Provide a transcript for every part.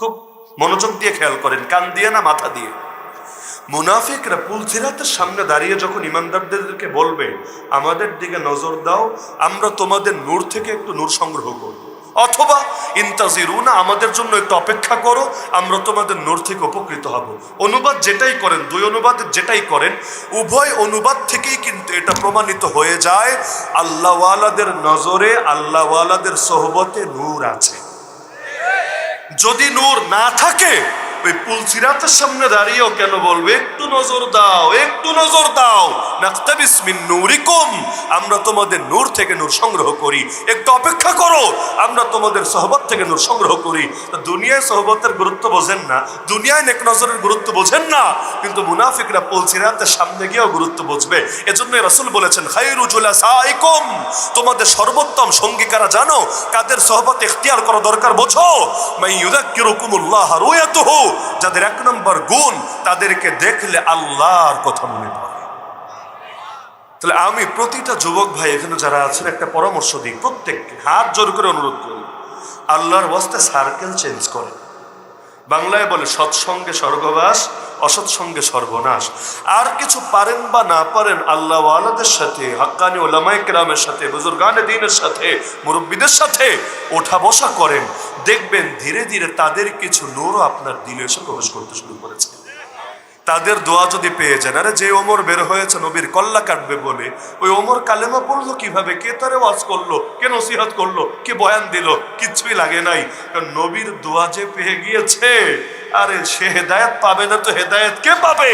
খুব মনোযোগ দিয়ে খেয়াল করেন, কান দিয়ে না মাথা দিয়ে। মুনাফিকরা পুলসিরাতের সামনে দাঁড়িয়ে যখন ইমানদারদেরকে বলবে, আমাদের দিকে নজর দাও, আমরা তোমাদের নূর থেকে একটু নূর সংগ্রহ করব। অথবা, ইন্তাজিরুনা, আমাদের জন্য একটু অপেক্ষা করো, আমরা তোমাদের নূর থেকে উপকৃত হব। অনুবাদ যেটাই করেন, দুই অনুবাদ যেটাই করেন, উভয় অনুবাদ থেকেই কিন্তু এটা প্রমাণিত হয়ে যায়, আল্লাহওয়ালাদের নজরে, আল্লাহওয়ালাদের সোহবতে নূর আছে। যদি নূর না থাকে ওই পুলসিরাতের সামনে দাঁড়িয়েও কেন বলবে, একটু নজর দাও, একটু নজর দাও। নাক্তাবিস মিন নূরিকুম। আমরা তোমাদের নূর থেকে নূর সংগ্রহ করি। একটু অপেক্ষা করো, আমরা তোমাদের সহবত থেকে নূর সংগ্রহ করি। দুনিয়ায় সহবতের গুরুত্ব বোঝেন না, দুনিয়ায় নেক নজরের গুরুত্ব বোঝেন না, কিন্তু মুনাফিকরা পুলসিরাতের সামনে গিয়েও গুরুত্ব বুঝবে। এজন্য রাসূল বলেছেন, খায়রু জুলাসাইকুম। তোমাদের সর্বোত্তম সঙ্গীকারা জানো? কাদের সহবত এখতিয়ার করা দরকার বোঝো? মাই ইউযাক্কিরুকুমুল্লাহ রুয়াতুহু। যাদের এক নম্বর গুণ, তাদেরকে দেখলে আল্লাহর কথা মনে পড়ে। তাহলে আমি প্রতিটা যুবক ভাই এখানে যারা আছেন, একটা পরামর্শ দিই। প্রত্যেককে হাত জোর করে অনুরোধ করি। আল্লাহর বস্তে সার্কেল চেঞ্জ করে। বাংলায় বলে, সৎসঙ্গে স্বর্গবাস অসৎসঙ্গে সর্বনাশ। আর কিছু পারেন বা না পারেন আল্লাহ আলাদের সাথে, হাক্কানি ওলামাই কেরামের সাথে, বুজুর্গানে দিনের সাথে, মুরব্বীদের সাথে ওঠা বসা করেন। দেখবেন ধীরে ধীরে তাদের কিছু নূরও আপনার দিলে এসে প্রবেশ করতে শুরু করেছে। তাদের দোয়া যদি পেয়ে যান, আরে যে ওমর বের হয়েছে নবীর কল্লা কাটবে বলে, ওই ওমর কালেমা পড়ল কীভাবে? কে তারে ওয়াজ করল? কে নসিহত করল? কে বয়ান দিল? কিচ্ছুই লাগে নাই। কারণ নবীর দোয়া যে পেয়ে গিয়েছে আরে সে হেদায়ত পাবে না তো হেদায়ত কে পাবে?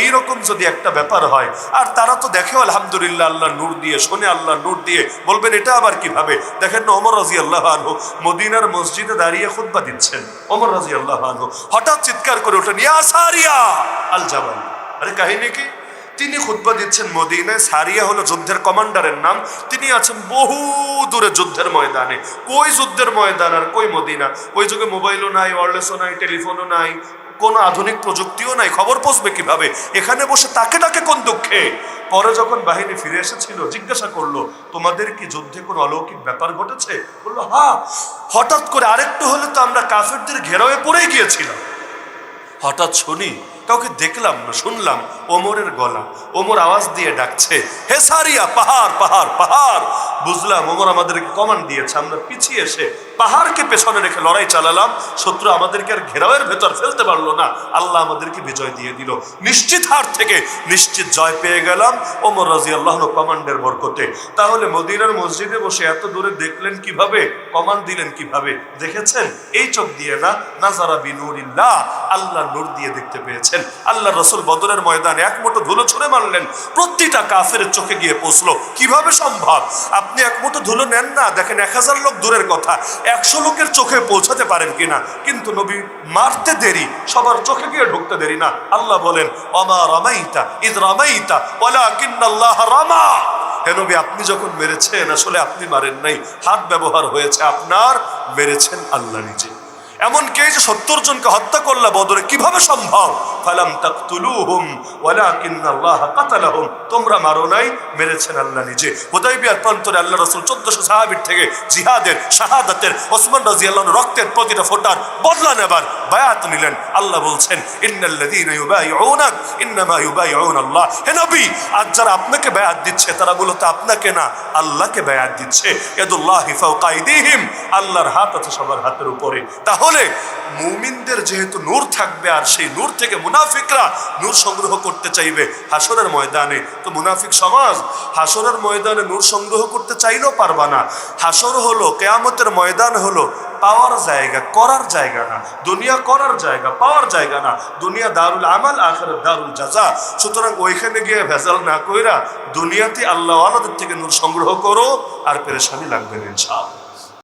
এইরকম যদি একটা ব্যাপার হয়, আর তারা তো দেখে আলহামদুলিল্লাহ আল্লাহ নূর দিয়ে, শোনে আল্লাহ নূর দিয়ে, বলবেন এটা আবার কীভাবে? দেখেন না অমর রাজি আল্লাহ আনহু মদিনার মসজিদে দাঁড়িয়ে খুদ্া দিচ্ছেন। অমর রাজি আল্লাহ আনহু হঠাৎ চিৎকার করে ওঠেন ইয়া সারিয়া আল জাবাল আরে কাহিনী কি? তিনি খুতবা দিচ্ছেন মদিনায়। সারিয়া হলো যুদ্ধের কমান্ডারের নাম। তিনি আছেন বহু দূরে যুদ্ধের ময়দানে। কই যুদ্ধের ময়দান আর কই মদিনা? ওই যুগে মোবাইলও নাই ওয়ারলেসও নাই টেলিফোনও নাই, কোনো আধুনিক প্রযুক্তিও নাই। খবর পৌঁছবে কীভাবে? এখানে বসে তাকে তাকে কোন দুঃখে? পরে যখন বাহিনী ফিরে এসেছিল, জিজ্ঞাসা করল, তোমাদের কি যুদ্ধে কোনো অলৌকিক ব্যাপার ঘটেছে? বলল হ্যাঁ হঠাৎ করে আরেকটু হলে তো আমরা কাফেরদের ঘেরাওয়ে পড়ে গিয়েছিলাম। হঠাৎ শুনি কাউকে দেখলাম না, শুনলাম, ওমরের গলা, ওমর আওয়াজ দিয়ে ডাকছে, হে সারিয়া, পাহাড় পাহাড় পাহাড়! বুঝলাম ওমর আমাদেরকে কমান্ড দিয়েছে, আমরা পিছিয়ে এসে পাহাড়কে পেছনে রেখে লড়াই চালালাম, শত্রু আমাদেরকে আর ঘেরাওয়ের ভেতর ফেলতে পারল না, আল্লাহ আমাদেরকে বিজয় দিয়ে দিল। নিশ্চিত হার থেকে নিশ্চিত জয় পেয়ে গেলাম, ওমর রাজি আল্লাহ কমান্ডের বরকতে। তাহলে মদিনার মসজিদে বসে এত দূরে দেখলেন কীভাবে? কমান্ড দিলেন কীভাবে? দেখেছেন? এই চোখ দিয়ে না, নাজারা বিনুরিল্লাহ, আল্লাহ নূর দিয়ে দেখতে পেয়েছেন। আল্লাহ রসুল বদরের ময়দানে এক মুঠো ধুলো ছুঁড়ে মারলেন, প্রতিটা কাফের চোখে গিয়ে পৌঁছলো। কীভাবে সম্ভব? আপনি এক মুঠো ধুলো নেন না, দেখেন এক হাজার লোক দূরের কথা, একশো লোকের চোখে পৌঁছাতে পারেন কিনা? কিন্তু নবী, মারতে দেরি, সবার চোখে গিয়ে ঢুকতে দেরি না। আল্লাহ বলেন অমা রামাইতা, ইদ রামাইতা ওলা কিন্নাল্লাহ রামা। হে নবী, আপনি যখন মেরেছেন, আসলে আপনি মারেন নাই। হাত ব্যবহার হয়েছে আপনার, মেরেছেন আল্লাহ নিজে। এমন কে যে সত্তর জনকে হত্যা করলা বদরে কীভাবে সম্ভব? ফালাম তাকতুলুহুম, ওয়ালাকিন্নাল্লাহ কাতালাহুম। তোমরা মারো নাই, মেরেছেন আল্লাহ নিজে। হুদাইবিয়ার প্রান্তরে আল্লাহ রাসূল 1400 সাহাবীর থেকে জিহাদের, শাহাদাতের, ওসমান রাদিয়াল্লাহু রক্তের প্রতিটা ফোঁটার বদলা নেবার বায়াত নিলেন। আল্লাহ বলছেন, ইন্নাল্লাযীনা ইউবাইউনাক, ইন্নামা ইউবাইউন আল্লাহ হে নবী, আজ যারা আপনাকে বায়াত দিচ্ছে, তারা মূলত আপনাকে না, আল্লাহকে বায়াত দিচ্ছে। ইয়াদুল্লাহি ফাওকা আইদিহিম, আল্লাহর হাত আছে সবার হাতের উপরে। তাহলে মুমিনদের যেহেতু নূর থাকবে, আর সেই নূর থেকে মুনাফিকরা নূর সংগ্রহ করতে চাইবে হাসরের ময়দানে। তো মুনাফিক সমাজ হাসরের ময়দানে নূর সংগ্রহ করতে চাইলেও পারবা না। হাসর হলো, কেয়ামতের ময়দান হলো পাওয়ার জায়গা, করার জায়গা না। দুনিয়া করার জায়গা, পাওয়ার জায়গা না। দুনিয়া দারুল আমাল আখের দারুল জাজা। সুতরাং ওইখানে গিয়ে ভেজাল না কইরা দুনিয়াতে আল্লাহ আলাদের থেকে নূর সংগ্রহ করো, আর পেরেশানি লাগবে না, ইনশাআল্লাহ।